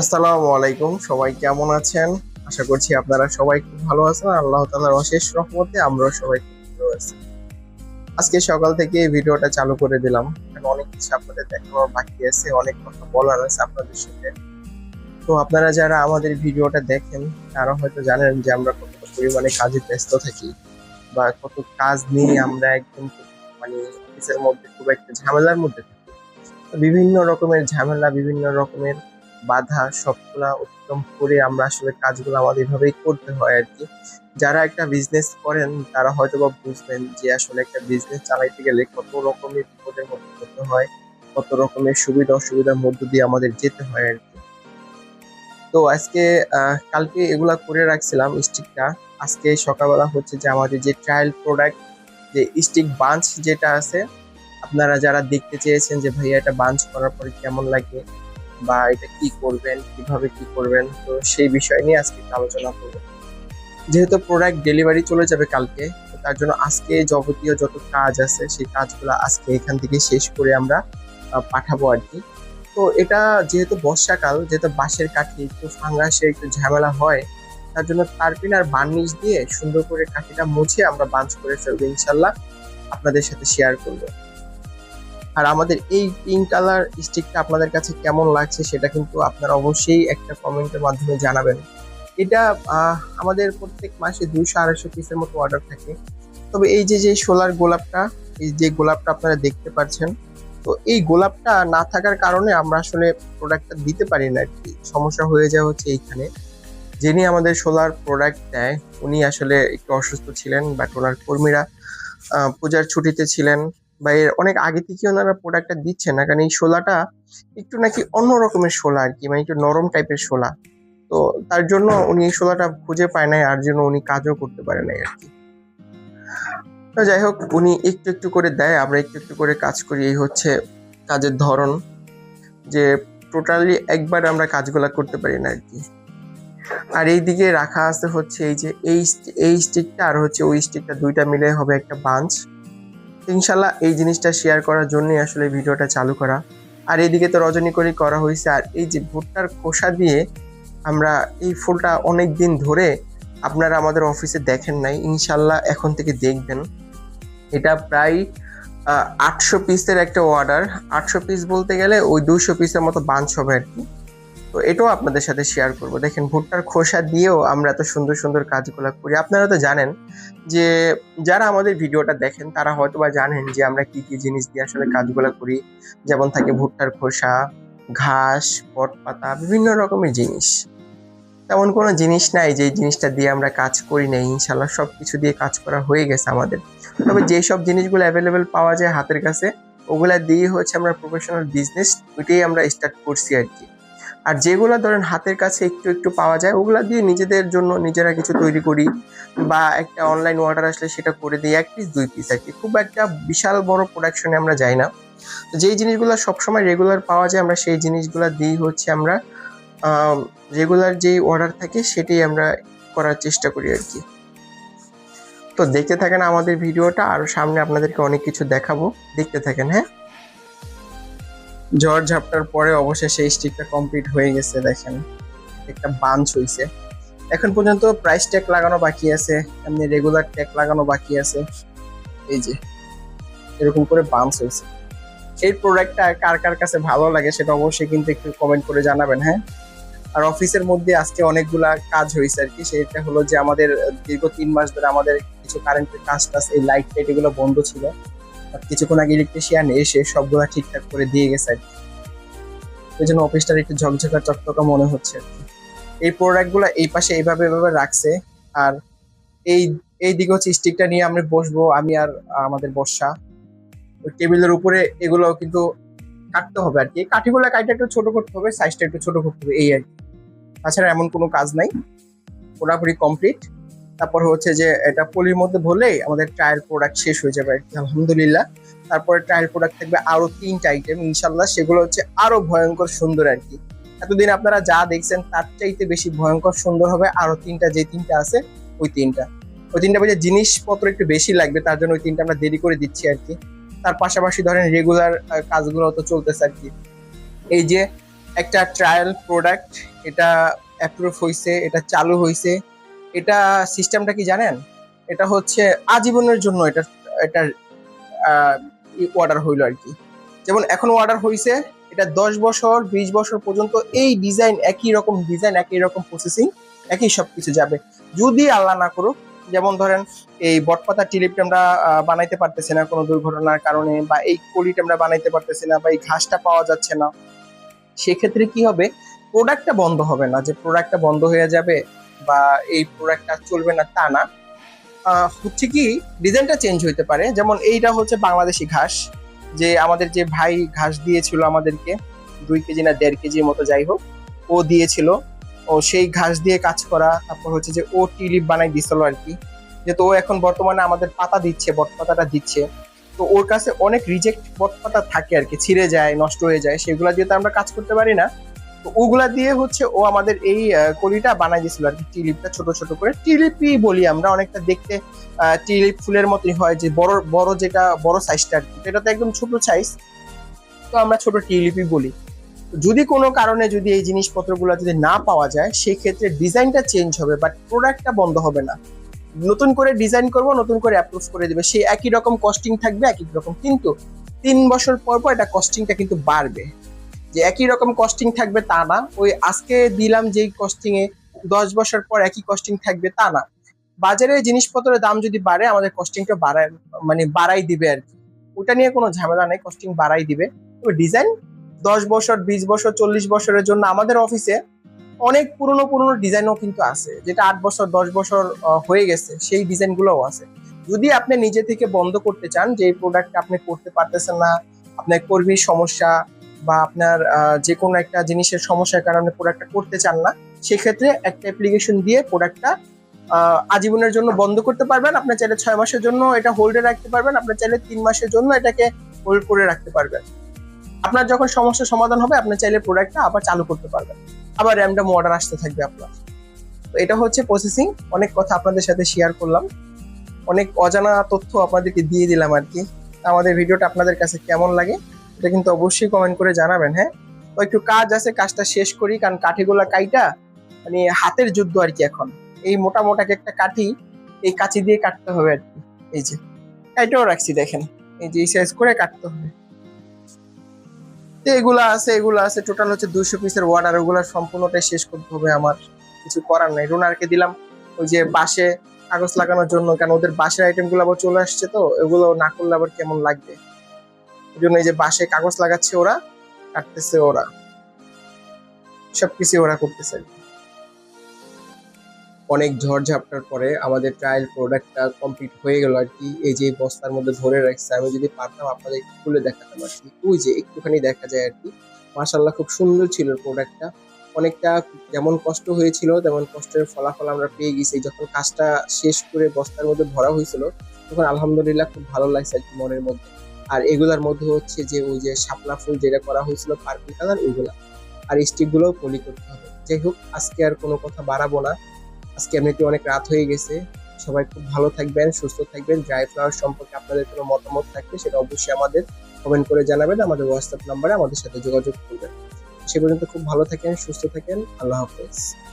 আসসালামু আলাইকুম, সবাই কেমন আছেন? আশা করছি আপনারা সবাই খুব ভালো আছেন। আল্লাহ তাআলার অশেষ রহমতে আমরাও সবাই খুব ভালো আছি। আজকে সকাল থেকে ভিডিওটা চালু করে দিলাম। কারণ অনেক কিছু আপনাদের দেখানোর বাকি আছে, অনেক কথা বলার আছে আপনাদের সাথে। তো আপনারা যারা আমাদের ভিডিওটা দেখেন, তারা হয়তো জানেন যে আমরা কতটা পরিমাণে কাজে ব্যস্ত থাকি বা কত কাজ নিয়ে আমরা একদম মানে অফিসের মধ্যে খুব একটা ঝামেলার মধ্যে থাকি। বিভিন্ন রকমের ঝামেলা, বিভিন্ন রকমের বাধা সবগুলা অতিক্রম করে আমরা আসলে কাজগুলো আমাদের এভাবেই করতে হয় আর কি যারা একটা বিজনেস করেন, তারা হয়তো বা বুঝবেন যে আসলে একটা বিজনেস চালাইতে গেলে কত রকমের বিপদের মধ্যে করতে হয়, কত রকমের সুবিধা অসুবিধার মধ্য দিয়ে আমাদের যেতে হয় আর কি তো আজকে কালকে এগুলা করে রাখছিলাম স্টিকটা আজকে সকালবেলা হচ্ছে যে আমাদের যে ট্রায়াল প্রোডাক্ট যে স্টিক বাঞ্চ যেটা আছে, আপনারা যারা দেখতে চেয়েছেন যে ভাইয়া এটা বাঞ্চ করার পরে কেমন লাগে বা এটা কি করবেন, কীভাবে কি করবেন, তো সেই বিষয় নিয়ে আজকে আলোচনা করব। যেহেতু প্রোডাক্ট ডেলিভারি চলে যাবে কালকে তার জন্য আজকে যাবতীয় যত কাজ আছে, সেই কাজগুলো আজকে এখান থেকে শেষ করে আমরা পাঠাবো আর কি। তো এটা যেহেতু বর্ষাকাল, যেহেতু বাঁশের কাঠি, একটু ফাঙ্গাসে একটু ঝামেলা হয়, তার জন্য তারপিন আর বার্নিশ দিয়ে সুন্দর করে কাঠিটা মুছে আমরা বাঞ্চ করে ফেলব ইনশাল্লাহ, আপনাদের সাথে শেয়ার করব। আর আমাদের এই পিঙ্ক কালার স্টিকটা আপনাদের কাছে কেমন লাগছে সেটা কিন্তু আপনারা অবশ্যই একটা কমেন্টের মাধ্যমে জানাবেন। এটা আমাদের প্রত্যেক মাসে দুশো আড়াইশো পিসের মতো অর্ডার থাকে। তবে এই যে যে সোলার গোলাপটা, এই যে গোলাপটা আপনারা দেখতে পাচ্ছেন, তো এই গোলাপটা না থাকার কারণে আমরা আসলে প্রোডাক্টটা দিতে পারি না। আর কি সমস্যা হয়ে যায় হচ্ছে এইখানে। যিনি আমাদের সোলার প্রোডাক্ট দেয়, উনি আসলে একটু অসুস্থ ছিলেন বাট ওনার কর্মীরা পূজার ছুটিতে ছিলেন। বা এর অনেক আগে থেকে ওনারা প্রোডাক্টটা দিচ্ছেন না। কারণ এই শোলাটা একটু নাকি অন্য রকমের শোলা আর কি মানে একটু নরম টাইপের শোলা তো তার জন্য উনি এই শোলাটা খুঁজে পায় নাই, আর জন্য উনি কাজও করতে পারে নাই আর কি। তো যাই হোক, উনি একটু একটু করে দেয়, আমরা একটু একটু করে কাজ করি। এই হচ্ছে কাজের ধরন, যে টোটালি একবার আমরা কাজগুলো করতে পারি না আর কি। আর এই দিকে রাখা আছে হচ্ছে এই যে এই এই স্টিকটা আর হচ্ছে ওই স্টিকটা দুইটা মিলে হবে একটা বাঞ্চ। ইনশাল্লাহ এই জিনিসটা শেয়ার করার জন্যই আসলে ভিডিওটা চালু করা। আর এদিকে তো রজনী করে করা হয়েছে আর এই যে ভুট্টার খোসা দিয়ে আমরা এই ফুলটা অনেক দিন ধরে আপনারা আমাদের অফিসে দেখেন নাই ইনশাল্লাহ এখন থেকে দেখবেন। এটা প্রায় আটশো পিসের একটা অর্ডার আটশো পিস বলতে গেলে ওই দুশো পিসের মতো বাঞ্চ হবে আর কি। তো এটাও আপনাদের সাথে শেয়ার করব। দেখেন, ভুট্টার খোসা দিয়েও আমরা এত সুন্দর সুন্দর কাজগুলো করি। আপনারা তো জানেন যে, যারা আমাদের ভিডিওটা দেখেন, তারা হয়তো বা জানেন যে আমরা কি কি জিনিস দিয়ে আসলে কাজগুলো করি। যেমন থাকে ভুট্টার খোসা, ঘাস পাতা বিভিন্ন রকমের জিনিস। তেমন কোনো জিনিস নাই যে জিনিসটা দিয়ে আমরা কাজ করি না ইনশাল্লাহ সব কিছু দিয়ে কাজ করা হয়ে গেছে আমাদের। তবে যেই সব জিনিসগুলো অ্যাভেলেবেল পাওয়া যায় হাতের কাছে, ওগুলা দিয়ে হচ্ছে আমরা প্রফেশনাল বিজনেস ওইটাই আমরা স্টার্ট করছি আর কি। আর যেগুলো ধরেন হাতের কাছে একটু একটু পাওয়া যায়, ওগুলো দিয়ে নিজেদের জন্য নিজেরা কিছু তৈরি করি বা একটা অনলাইন অর্ডার আসলে সেটা করে দিই, এক পিস দুই পিস আর কি খুব একটা বিশাল বড় প্রোডাকশনে আমরা যাই না। তো যেই জিনিসগুলো সবসময় রেগুলার পাওয়া যায়, আমরা সেই জিনিসগুলো দিই হচ্ছে আমরা রেগুলার যেই অর্ডার থাকে সেটাই আমরা করার চেষ্টা করি আর কি তো দেখতে থাকেন আমাদের ভিডিওটা আর সামনে আপনাদেরকে অনেক কিছু দেখাবো। দেখতে থাকেন হ্যাঁ? ঝড় ঝাপটার পরে অবশেষে এই স্টিকটা কমপ্লিট হয়ে গেছে, দেখেন। একটা বাঞ্চ হয়েছে এখন পর্যন্ত প্রাইস ট্যাগ লাগানো বাকি আছে, এমনি রেগুলার ট্যাগ লাগানো বাকি আছে। এই যে, এরকম করে বাঞ্চ হয়েছে এই প্রোডাক্টটা কার কার কাছে ভালো লাগে সেটা অবশ্যই কিন্তু একটু কমেন্ট করে জানাবেন হ্যাঁ? আর অফিসের মধ্যে আজকে অনেকগুলা কাজ হয়েছে আর কি, সেটা হলো যে আমাদের দীর্ঘ তিন মাস ধরে আমাদের কিছু কারেন্টের কাজ টাজ এই লাইট টাইট এগুলো বন্ধ ছিল। কিছুক্ষণ আগে ইলেকট্রিশিয়ান এসে সবগুলা ঠিকঠাক করে দিয়ে গেছে এই জন্য অফিসটার একটু ঝকঝকা, চকচকা মনে হচ্ছে এই প্রোডাক্টগুলো এই পাশে এইভাবে এভাবে রাখছে আর এই এই দিকে হচ্ছে স্টিকটা নিয়ে আমরা বসবো, আমি আর আমাদের বর্ষা। ওই টেবিলের উপরে এগুলো কিন্তু কাটতে হবে আর কি। কাঠিগুলো কাইটা একটু ছোট করতে হবে সাইজটা একটু ছোট করতে হবে, এই আর কি। তাছাড়া এমন কোনো কাজ নাই, পুরোপুরি কমপ্লিট তারপর হচ্ছে যে এটা পলির মধ্যে ভরলেই আমাদের ট্রায়াল প্রোডাক্ট শেষ হয়ে যাবে আলহামদুলিল্লাহ। তারপরে ট্রায়াল প্রোডাক্ট থাকবে আরও তিনটা আইটেম ইনশাল্লাহ সেগুলো হচ্ছে আরও ভয়ঙ্কর সুন্দর আর কি। এতদিন আপনারা যা দেখছেন তার চাইতে বেশি ভয়ঙ্কর সুন্দর হবে আরও তিনটা, যে তিনটা আছে ওই তিনটা। ওই তিনটা বাজে জিনিসপত্র একটু বেশি লাগবে, তার জন্য ওই তিনটা আমরা দেরি করে দিচ্ছি আর কি। তার পাশাপাশি ধরেন রেগুলার কাজগুলো তো চলতেছে আর কি। এই যে একটা ট্রায়াল প্রোডাক্ট এটা অ্যাপ্রুভ হয়েছে এটা চালু হয়েছে এটা সিস্টেমটা কি জানেন? এটা হচ্ছে আজীবনের জন্য এটা, এটার অর্ডার হইল আর কি। যেমন এখন অর্ডার হয়েছে এটা দশ বছর, বিশ বছর পর্যন্ত এই ডিজাইন একই রকম ডিজাইন একই রকম প্রসেসিং একই সব কিছু যাবে। যদি আল্লাহ না করুক, যেমন ধরেন এই বটপাতা টিলিপটা আমরা বানাইতে পারতেছি না কোনো দুর্ঘটনার কারণে বা এই কলিটা আমরা বানাইতে পারতেছি না বা এই ঘাসটা পাওয়া যাচ্ছে না, সেক্ষেত্রে কি হবে? প্রোডাক্টটা বন্ধ হবে না। যে প্রোডাক্টটা বন্ধ হয়ে যাবে বা এই প্রোডাক্টটা চলবে না তা না। হচ্ছে কি ডিজাইনটা চেঞ্জ হইতে পারে। যেমন এইটা হচ্ছে বাংলাদেশি ঘাস, যে আমাদের যে ভাই ঘাস দিয়েছিল আমাদেরকে, দুই কেজি না দেড় কেজির মতো যাই হোক, ও দিয়েছিল। ও সেই ঘাস দিয়ে কাজ করা, তারপর হচ্ছে যে ও টিলিপ বানাই দিছিল আর কি। যেহেতু ও এখন বর্তমানে আমাদের পাতা দিচ্ছে, বট পাতাটা দিচ্ছে। তো ওর কাছে অনেক রিজেক্ট বট পাতা থাকে আর কি, ছিঁড়ে যায়, নষ্ট হয়ে যায়, সেগুলো দিয়ে তো আমরা কাজ করতে পারি না। তো ওগুলা দিয়ে হচ্ছে ও আমাদের এই কলিটা বানাই দিয়েছিল আর কি। টিলিপটা ছোট ছোট করে। টিলিপই বলি আমরা, অনেকটা দেখতে টিলিপ ফুলের মতোই হয় যে বড় বড় যেটা, বড় সাইজটা আর কি। এটা তো একদম ছোট সাইজ তো আমরা ছোট টিলিপই বলি। যদি কোনো কারণে যদি এই জিনিসপত্রগুলো যদি না পাওয়া যায়, সেক্ষেত্রে ডিজাইনটা চেঞ্জ হবে বাট প্রোডাক্টটা বন্ধ হবে না। নতুন করে ডিজাইন করব, নতুন করে অ্যাপ্রুভ করে দেবে। সেই একই রকম কস্টিং থাকবে, একই রকম। কিন্তু তিন বছর পর পর এটা কস্টিংটা কিন্তু বাড়বে। যে একই রকম কস্টিং থাকবে তা না। ওই আজকে দিলাম যেই কস্টিং এ, দশ বছর পর একই কস্টিং থাকবে তা না। বাজারে জিনিসপত্রের দাম যদি বাড়ে, আমাদের কস্টিংটা বাড়ায় মানে বাড়াই দিবে আর কি। ওটা নিয়ে কোনো ঝামেলা নেই কস্টিং বাড়াই দিবে। তবে ডিজাইন দশ বছর, বিশ বছর, চল্লিশ বছরের জন্য আমাদের অফিসে অনেক পুরনো পুরনো ডিজাইনও কিন্তু আছে। যেটা আট বছর, দশ বছর হয়ে গেছে, সেই ডিজাইনগুলোও আছে। যদি আপনি নিজে থেকে বন্ধ করতে চান যে এই প্রোডাক্টটা আপনি করতে পারতেছেন না, আপনার কর্মীর সমস্যা বা আপনার যে কোনো একটা জিনিসের সমস্যার কারণে প্রোডাক্টটা করতে চান না, সেক্ষেত্রে একটা অ্যাপ্লিকেশন দিয়ে প্রোডাক্টটা আজীবনের জন্য বন্ধ করতে পারবেন। আপনার চাইলে ছয় মাসের জন্য এটা হোল্ডে রাখতে পারবেন। আপনার চাইলে তিন মাসের জন্য এটাকে হোল্ড করে রাখতে পারবেন। আপনার যখন সমস্যার সমাধান হবে, আপনার চাইলে প্রোডাক্টটা আবার চালু করতে পারবেন। আবার র্যামডাম অর্ডার আসতে থাকবে আপনার। তো এটা হচ্ছে প্রসেসিং অনেক কথা আপনাদের সাথে শেয়ার করলাম। অনেক অজানা তথ্য আপনাদেরকে দিয়ে দিলাম আর কি আমাদের ভিডিওটা আপনাদের কাছে কেমন লাগে? এটা কিন্তু অবশ্যই কমেন্ট করে জানাবেন হ্যাঁ? তো একটু কাজ আছে, কাজটা শেষ করি, কারণ কাঠিগুলা কাইটা মানে হাতের যুদ্ধ আর কি এখন। এই মোটা মোটা একটা কাঠি, এই কাঁচি দিয়ে কাটতে হবে আর কি। এই যে, এটাও রাখছি দেখেন। এই যে এই সাইজ করে কাটতে হবে। তো এগুলা আছে এগুলা আছে। টোটাল হচ্ছে দুইশো পিসের অর্ডার ওগুলা সম্পূর্ণটাই শেষ করতে হবে আমার। কিছু করার নাই। রুনারকে দিলাম, ওই যে বাসে কাগজ লাগানোর জন্য কেন ওদের বাসের আইটেমগুলো আবার চলে আসছে তো এগুলো না করলে আবার কেমন লাগবে? জন্য এই যে বাসে কাগজ লাগাচ্ছে ওরা, কাটতেছে ওরা। সবকিছু ওরা করতেছে। অনেক ঝড়ঝাপটার পরে আমাদের ট্রায়াল প্রোডাক্টটা কমপ্লিট হয়ে গেল আর কি। এই যে বস্তার মধ্যে ধরে রাখছে, আমি যদি পারতাম আপনাদের একটু খুলে দেখাতাম আর কি। ওই যে একটুখানি দেখা যায় আর কি। মাশাল্লাহ খুব সুন্দর ছিল প্রোডাক্টটা অনেকটা যেমন কষ্ট হয়েছিল, তেমন কষ্টের ফলাফল আমরা পেয়ে গেছি। যখন কাজটা শেষ করে বস্তার মধ্যে ভরা হয়েছিল, তখন আলহামদুলিল্লাহ খুব ভালো লাগছে আর কি মনের মধ্যে। আর এগুলার মধ্যে হচ্ছে যে ওই যে শাপলা ফুল যেটা করা হয়েছিল পার্পল কালার ওইগুলা। আর স্টিক গুলোও পলি করতে হবে। যাই হোক, আজকে আর কোনো কথা বাড়াবো না। আজকে এমনিতে অনেক রাত হয়ে গেছে। সবাই খুব ভালো থাকবেন, সুস্থ থাকবেন। ড্রাই ফ্লাওয়ার সম্পর্কে আপনাদের কোনো মতামত থাকলে সেটা অবশ্যই আমাদের কমেন্ট করে জানাবেন। আমাদের হোয়াটসঅ্যাপ নাম্বারে আমাদের সাথে যোগাযোগ করবেন। সে পর্যন্ত খুব ভালো থাকেন, সুস্থ থাকেন। আল্লাহ হাফেজ।